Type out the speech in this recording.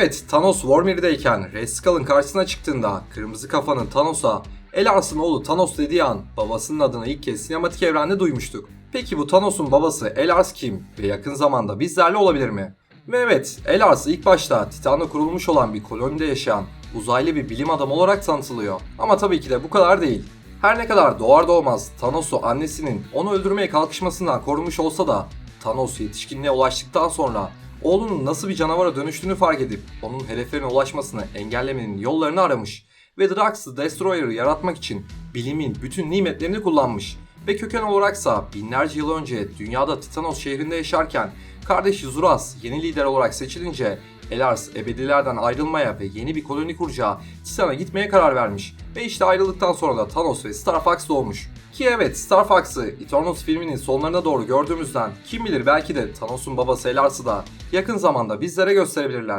evet Thanos Vormir'deyken Red Skull'ın karşısına çıktığında kırmızı kafanın Thanos'a Elars'ın oğlu Thanos dediği an babasının adını ilk kez sinematik evrende duymuştuk. Peki bu Thanos'un babası Elars kim ve yakın zamanda bizlerle olabilir mi? Ve evet, Elars ilk başta Titan'da kurulmuş olan bir kolonide yaşayan uzaylı bir bilim adamı olarak tanıtılıyor. Ama tabii ki de bu kadar değil. Her ne kadar doğar doğmaz Thanos'u annesinin onu öldürmeye kalkışmasından korumuş olsa da Thanos yetişkinliğe ulaştıktan sonra oğlunun nasıl bir canavara dönüştüğünü fark edip onun hedeflerine ulaşmasını engellemenin yollarını aramış ve Drax the Destroyer'ı yaratmak için bilimin bütün nimetlerini kullanmış ve köken olaraksa binlerce yıl önce dünyada Titanos şehrinde yaşarken kardeşi Zuras yeni lider olarak seçilince Elars ebedilerden ayrılmaya ve yeni bir koloni kuracağı Titan'a gitmeye karar vermiş. Ve işte ayrıldıktan sonra da Thanos ve Star Fox doğmuş. Ki evet Star Fox'ı Eternals filminin sonlarına doğru gördüğümüzden kim bilir belki de Thanos'un babası Elars'ı da yakın zamanda bizlere gösterebilirler.